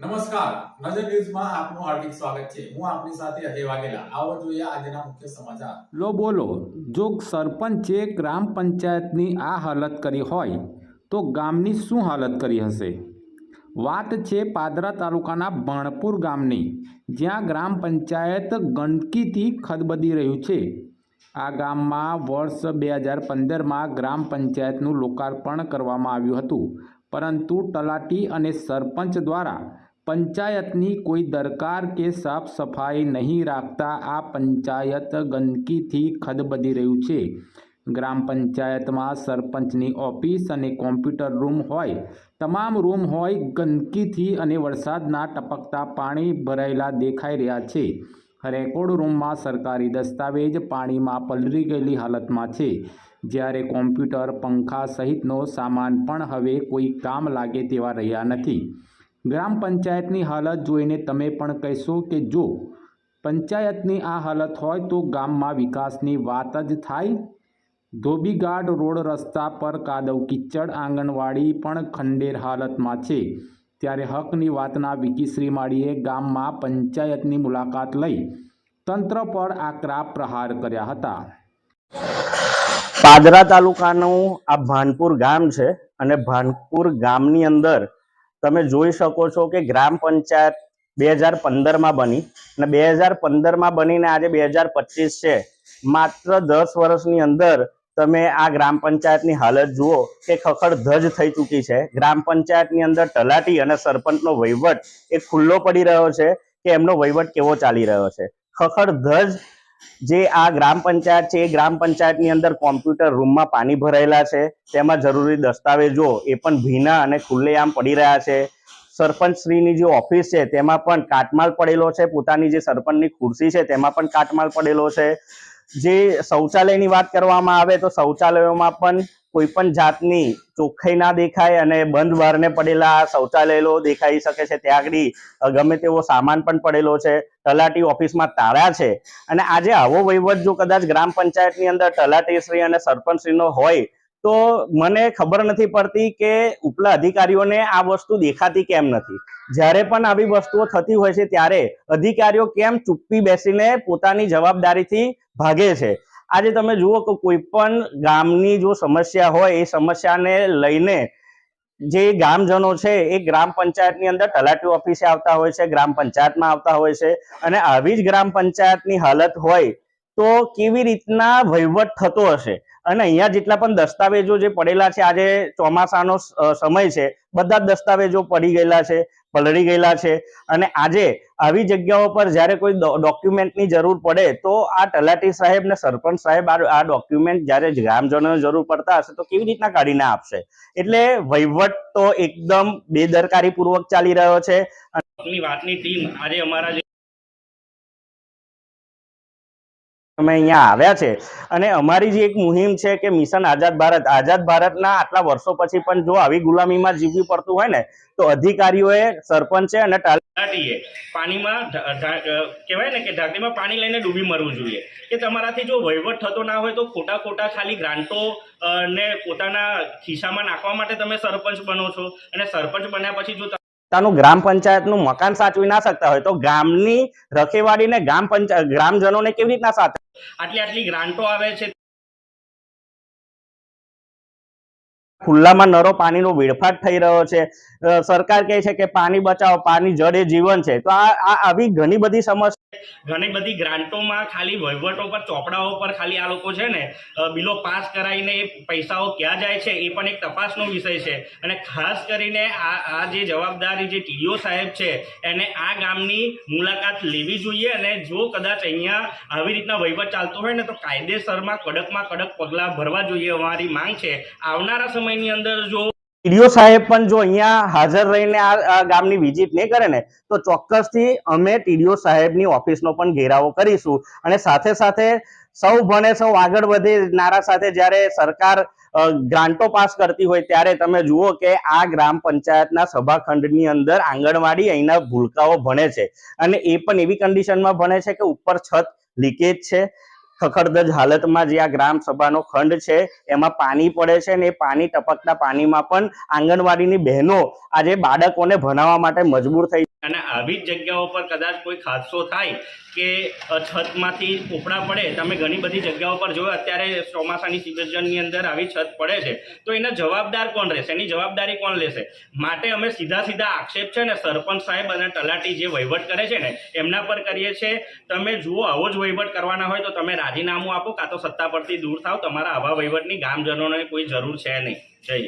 નમસ્કાર. નજર ન્યૂઝમાં આપનું હાર્દિક સ્વાગત છે. હું આપની સાથે અજય વાઘેલા. આવો જોઈએ આજના મુખ્ય સમાચાર. લો, બોલો. જો સરપંચે ગ્રામ પંચાયતની આ હાલત કરી હોય, તો ગામની શું હાલત કરી હશે? વાત છે પાદરા તાલુકાના ભણપુર ગામની, જ્યાં ગ્રામ પંચાયત ગંદકીથી ખદબદી રહ્યું છે. આ ગામમાં વર્ષ બે હજાર પંદરમાં ગ્રામ પંચાયતનું લોકાર્પણ કરવામાં આવ્યું હતું. પરંતુ તલાટી અને સરપંચ દ્વારા પંચાયતની કોઈ દરકાર કે સાફ સફાઈ નહીં રાખતા આ પંચાયત ગંદકીથી ખદબદી રહ્યું છે. ગ્રામ પંચાયતમાં સરપંચની ઓફિસ અને કોમ્પ્યુટર રૂમ હોય, તમામ રૂમ હોય, ગંદકીથી અને વરસાદના ટપકતા પાણી ભરાયેલા દેખાઈ રહ્યા છે. રેકોર્ડ રૂમમાં સરકારી દસ્તાવેજ પાણીમાં પલળી ગયેલી હાલતમાં છે. જ્યારે કોમ્પ્યુટર, પંખા સહિતનો સામાન પણ હવે કોઈ કામ લાગે તેવા રહ્યા નથી. ગ્રામ પંચાયતની હાલત જોઈને તમે પણ કહેશો કે જો પંચાયતની આ હાલત હોય તો ગામમાં વિકાસની વાત જ થાય? ધોબીઘાટ રોડ રસ્તા પર કાદવ કિચડ આંગણવાડી પણ ખંડેર હાલતમાં છે. ત્યારે હકની વાતના વિકી શ્રીમાળીએ ગામમાં પંચાયતની મુલાકાત લઈ તંત્ર પર આકરા પ્રહાર કર્યા હતા. પાદરા તાલુકાનું આ ભાનપુર ગામ છે અને ભાનપુર ગામની અંદર તમે જોઈ શકો છો કે ગ્રામ પંચાયત બે હજાર પંદરમાં બની અને બે હજાર પંદરમાં બનીને આજે બે હજાર પચીસ છે. માત્ર દસ વર્ષની અંદર તમે આ ગ્રામ પંચાયતની હાલત જુઓ કે ખખડ ધજ થઈ ચૂકી છે. ગ્રામ પંચાયતની અંદર તલાટી અને સરપંચનો વહીવટ એ ખુલ્લો પડી રહ્યો છે કે એમનો વહીવટ કેવો ચાલી રહ્યો છે. ખખડ ધજ જે આ ગ્રામ પંચાયત છે, એ ગ્રામ પંચાયતની અંદર કોમ્પ્યુટર રૂમમાં પાણી ભરાયેલા છે. તેમાં જરૂરી દસ્તાવેજો એ પણ ભીના અને ખુલ્લેઆમ પડી રહ્યા છે. સરપંચ શ્રીની જે ઓફિસ છે, તેમાં પણ કાટમાળ પડેલો છે. પોતાની જે સરપંચની ખુરશી છે, તેમાં પણ કાટમાળ પડેલો છે. જે શૌચાલયની વાત કરવામાં આવે તો શૌચાલયોમાં પણ કોઈ પણ જાતની ચોખ્ખાઈ ના દેખાય અને બંધ બારને પડેલા શૌચાલયો દેખાઈ શકે છે. ત્યાં આગળ ગમે તેવો સામાન પણ પડેલો છે. તલાટી ઓફિસમાં તાળા છે. અને આજે આવો વહીવટ જો કદાચ ગ્રામ પંચાયતની અંદર તલાટીશ્રી અને સરપંચશ્રીનો હોય, તો મને ખબર નથી પડતી કે ઉપલા અધિકારીઓને આ વસ્તુ દેખાતી કેમ નથી. જ્યારે પણ આવી વસ્તુઓ થતી હોય છે, ત્યારે અધિકારીઓ કેમ ચૂપ્પી બેસીને પોતાની જવાબદારીથી ભાગે છે? આજે તમે જુઓ કે કોઈ પણ ગામની જો સમસ્યા હોય, એ સમસ્યાને લઈને જે ગામજનો છે, એ ગ્રામ પંચાયતની અંદર તલાટી ઓફિસે આવતા હોય છે, ગ્રામ પંચાયતમાં આવતા હોય છે અને આવી જ ગ્રામ પંચાયતની હાલત હોય તો કેવી રીતના વહીવટ થતો હશે? અને અહીંયા જેટલા પણ દસ્તાવેજો જે પડેલા છે, આજે ચોમાસાનો સમય છે, બધા દસ્તાવેજો પડી ગયેલા છે. પલળી ગયેલા છે. અને આજે આવી જગ્યાઓ પર જ્યારે કોઈ ડોક્યુમેન્ટની જરૂર પડે તો આ તલાટી સાહેબ ને સરપંચ સાહેબ આ ડોક્યુમેન્ટ જ્યારે ગ્રામજનોને જરૂર પડતા હશે તો કેવી રીતના કાઢીને આપશે? એટલે વહીવટ તો એકદમ બેદરકારી પૂર્વક ચાલી રહ્યો છે. વાતની ટીમ આજે અમારા અમે અહીંયા આવ્યા છે. અને અમારી જે એક મુહિમ છે કે મિશન આઝાદ ભારત આઝાદ ભારતના આટલા વર્ષો પછી પણ જો આવી ગુલામીમાં જીવવું પડતું હોય ને તો અધિકારીઓએ સરપંચે અને તાલ- તલાટીએ પાણીમાં કહેવાય ને કે ઢાંકણીમાં પાણી લઈને ડૂબી મરવું જોઈએ. કે તમારાથી જો વહીવટ થતો ના હોય તો ખોટા ખોટા ખાલી ગ્રાન્ટો ને પોતાના ખિસ્સામાં નાખવા માટે તમે સરપંચ બનો છો. અને સરપંચ બન્યા પછી જો પોતાનું ગ્રામ પંચાયતનું મકાન સાચવી ના શકતા હોય તો ગામની રખેવાડીને ગ્રામ પંચાયત ગ્રામજનોને કેવી રીતના સાચવે આટલી આટલી ગ્રાન્ટો આવે છે ખુલ્લામાં નરો પાણીનો વેડફાટ થઈ રહ્યો છે. સરકાર કહે છે કે પાણી બચાવો, પાણી એ જીવન છે. તો આ આવી ઘણી બધી સમસ્યા ઘણી બધી ગ્રાન્ટોમાં ખાલી વહીવટો પર, ચોપડાઓ પર ખાલી આ લોકો છે ને બિલો પાસ કરાવીને એ પૈસાઓ ક્યાં જાય છે એ પણ એક તપાસનો વિષય છે. અને ખાસ કરીને આ આ જે જવાબદારી જે ટીડીઓ સાહેબ છે, એને આ ગામની મુલાકાત લેવી જોઈએ અને જો કદાચ અહીંયા આવી રીતના વહીવટ ચાલતો હોય ને, તો કાયદેસરમાં કડકમાં કડક પગલાં ભરવા જોઈએ અમારી માંગ છે. આવનારા સમયની અંદર જો ટીડીઓ સાહેબ પણ જો અહીંયા હાજર રહીને આ ગામની વિઝિટ નહીં કરે ને, તો ચોક્કસથી અમે ટીડીઓ સાહેબની ઓફિસનો પણ ઘેરાવો કરીશું. અને સાથે સાથે સૌ ભણે સૌ આગળ વધે નારા સાથે જ્યારે સરકાર ગ્રાન્ટો પાસ કરતી હોય ત્યારે તમે જુઓ કે આ ગ્રામ પંચાયતના સભાખંડની અંદર આંગણવાડી અહીંના ભૂલકાઓ ભણે છે. અને એ પણ એવી કન્ડિશનમાં ભણે છે કે ઉપર છત લીકેજ છે. ખખડધજ હાલતમાં જે આ ગ્રામ સભાનો ખંડ છે, એમાં પાણી પડે છે અને એ પાણી ટપકતા પાણીમાં પણ આંગણવાડીની બહેનો આજે બાળકોને ભણાવવા માટે મજબૂર થઈ અને આવી જ જગ્યાઓ પર કદાચ કોઈ હાદસો થાય કે છતમાંથી પોપડા પડે. તમે ઘણી બધી જગ્યાઓ પર જોયો, અત્યારે ચોમાસાની સિઝનની અંદર આવી છત પડે છે. તો એના જવાબદાર કોણ રહેશે? એની જવાબદારી કોણ લેશે? માટે અમે સીધા સીધા આક્ષેપ છે ને, સરપંચ સાહેબ અને તલાટી જે વહીવટ કરે છે ને, એમના પર કરીએ છીએ. તમે જુઓ, આવો જ વહીવટ કરવાના હોય તો તમે રાજીનામું આપો, કાં તો સત્તા પરથી દૂર થાવ. તમારા આવા વહીવટની ગામજનોને કોઈ જરૂર છે નહીં. જય